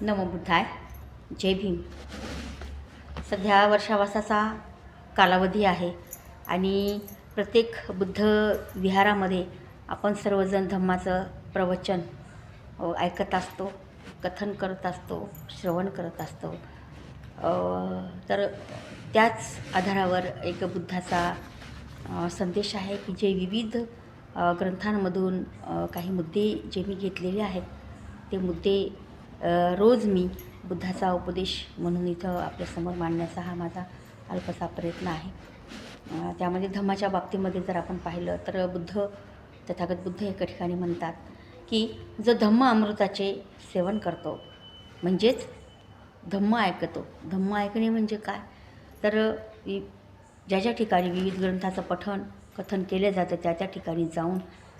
नमो बुद्धाय. जय भीम. सध्या वर्षावासाचा कालावधी आहे आणि प्रत्येक बुद्ध विहारामध्ये आपण सर्वजण धम्माचं प्रवचन ऐकत असतो कथन करत असतो श्रवण करत असतो. तर त्याच आधारावर एक बुद्धाचा संदेश आहे की जे विविध ग्रंथांमधून काही मुद्दे जे मी घेतलेले आहेत ते मुद्दे रोज मी बुद्धाचा उपदेश म्हणून इथं आपल्यासमोर मांडण्याचा हा माझा अल्पसा प्रयत्न आहे. त्यामध्ये धम्माच्या बाबतीमध्ये जर आपण पाहिलं तर बुद्ध तथागत बुद्ध एका ठिकाणी म्हणतात की जो धम्म अमृताचे सेवन करतो म्हणजेच धम्म ऐकतो. धम्म ऐकणे म्हणजे काय? तर वि- ज्या ज्या ठिकाणी विविध ग्रंथाचं पठण कथन केलं जातं त्या त्या ठिकाणी जाऊन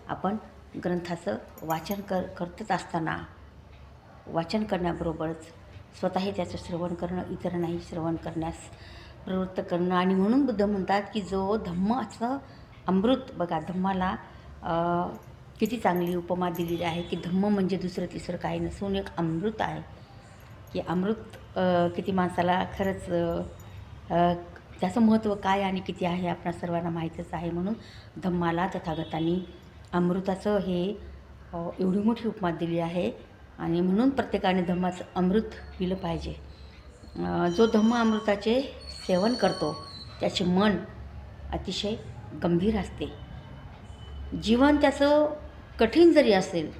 आपण ग्रंथाचं वाचन कर करतच असताना वाचन करण्याबरोबरच स्वतःही त्याचं श्रवण करणं इतरांनाही श्रवण करण्यास प्रवृत्त करणं. आणि म्हणून बुद्ध म्हणतात की जो धम्माचं अमृत बघा धम्माला किती चांगली उपमा दिलेली आहे की धम्म म्हणजे दुसरं तिसरं काही नसून एक अमृत आहे. की अमृत किती माणसाला खरंच त्याचं महत्त्व काय आणि किती आहे आपणा सर्वांना माहीतच आहे. म्हणून धम्माला तथागतांनी अमृताचं हे एवढी मोठी उपमा दिली आहे. आणि म्हणून प्रत्येकाने धम्माचं अमृत पिलं पाहिजे. जो धम्म अमृताचे सेवन करतो त्याचे मन अतिशय गंभीर असते. जीवन त्याचं कठीण जरी असेल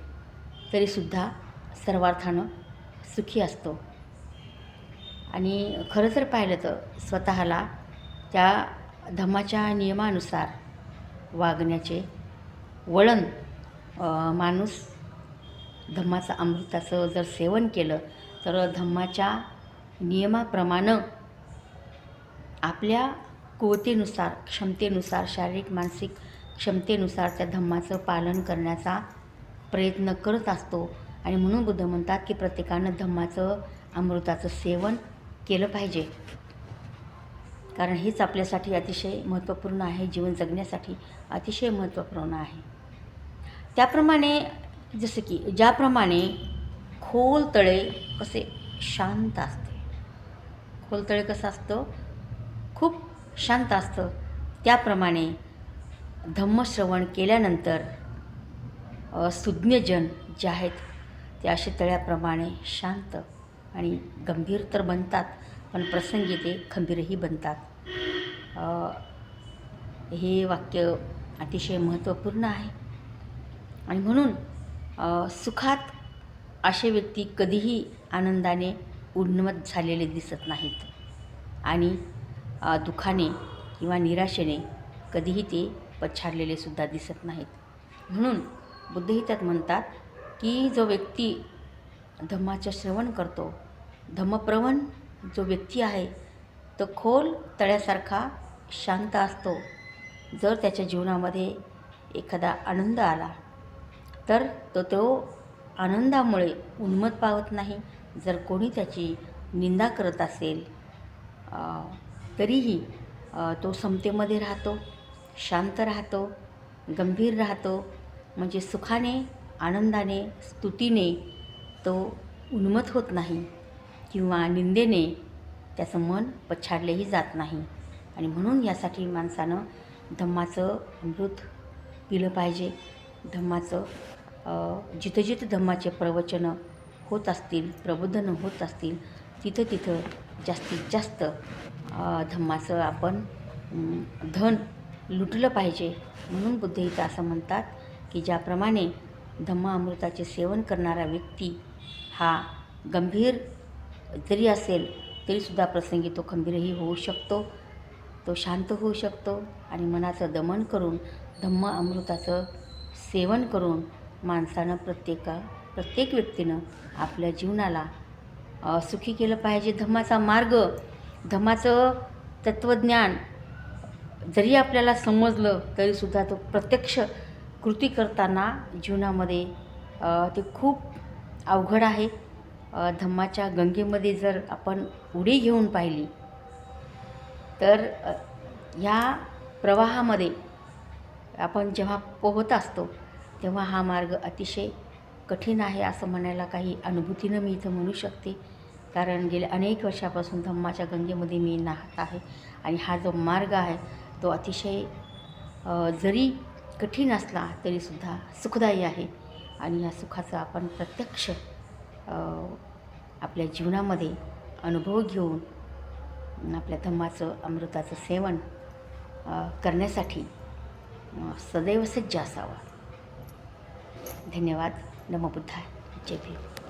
तरीसुद्धा सर्वार्थानं सुखी असतो. आणि खरं जर पाहिलं तर स्वतःला त्या धम्माच्या नियमानुसार वागण्याचे वळण माणूस धम्माचं अमृताचं जर सेवन केलं तर धम्माच्या नियमाप्रमाणे आपल्या कुवतेनुसार क्षमतेनुसार शारीरिक मानसिक क्षमतेनुसार त्या धम्माचं पालन करण्याचा प्रयत्न करत असतो. आणि म्हणून बुद्ध म्हणतात की प्रत्येकानं धम्माचं अमृताचं सेवन केलं पाहिजे. कारण हेच आपल्यासाठी अतिशय महत्त्वपूर्ण आहे. जीवन जगण्यासाठी अतिशय महत्त्वपूर्ण आहे. त्याप्रमाणे जसं की ज्याप्रमाणे खोल तळे कसे शांत असते. खोल तळे कसं असतं? खूप शांत असतं. त्याप्रमाणे धम्मश्रवण केल्यानंतर सुज्ञजन जे आहेत ते असे तळ्याप्रमाणे शांत आणि गंभीर तर बनतात पण प्रसंगी ते खंबीरही बनतात. हे वाक्य अतिशय महत्त्वपूर्ण आहे. आणि म्हणून सुखात असे व्यक्ती कधीही आनंदाने उन्मत झालेले दिसत नाहीत. आणि दुःखाने किंवा निराशेने कधीही ते पछाडलेले सुद्धा दिसत नाहीत. म्हणून बुद्धही त्यात म्हणतात की जो व्यक्ती धम्माचं श्रवण करतो धम्मप्रवण जो व्यक्ती आहे तो खोल तळ्यासारखा शांत असतो. जर त्याच्या जीवनामध्ये एखादा आनंद आला तर तो तो आनंदामुळे उन्मत पावत नाही. जर कोणी त्याची निंदा करत असेल तरीही तो समतेमध्ये राहतो शांत राहतो गंभीर राहतो. म्हणजे सुखाने आनंदाने स्तुतीने तो उन्मत होत नाही किंवा निंदेने त्याचं मन पछाडलेही जात नाही. आणि म्हणून यासाठी माणसानं धम्माचं अमृत पिलं पाहिजे. धम्माचं जिथं जिथं धम्माचे प्रवचनं होत असतील प्रबोधनं होत असतील तिथं तिथं जास्तीत जास्त धम्माचं आपण धन लुटलं पाहिजे. म्हणून बुद्ध इथं असं म्हणतात की ज्याप्रमाणे धम्म अमृताचे सेवन करणारा व्यक्ती हा गंभीर जरी असेल तरीसुद्धा प्रसंगी तो खंबीरही होऊ शकतो तो शांत होऊ शकतो आणि मनाचं दमन करून धम्म अमृताचं सेवन करून माणसानं प्रत्येका प्रत्येक व्यक्तीनं आपल्या जीवनाला सुखी केलं पाहिजे. धम्माचा मार्ग धम्माचं तत्त्वज्ञान जरी आपल्याला समजलं तरीसुद्धा तो प्रत्यक्ष कृती करताना जीवनामध्ये ते खूप अवघड आहे. धम्माच्या गंगेमध्ये जर आपण उडी घेऊन पाहिली तर ह्या प्रवाहामध्ये आपण जेव्हा पोहत असतो तेव्हा हा मार्ग अतिशय कठीण आहे असं म्हणायला काही अनुभूतीनं मी इथं म्हणू शकते. कारण गेल्या अनेक वर्षापासून धम्माच्या गंगेमध्ये मी नाहत आहे आणि हा जो मार्ग आहे तो अतिशय जरी कठीण असला तरीसुद्धा सुखदायी आहे. आणि या सुखाचा आपण प्रत्यक्ष आपल्या जीवनामध्ये अनुभव घेऊन आपल्या धम्माचं अमृताचं सेवन करण्यासाठी सदैव सज्ज असावा. धन्यवाद. नमो बुद्धाय. जय भीम.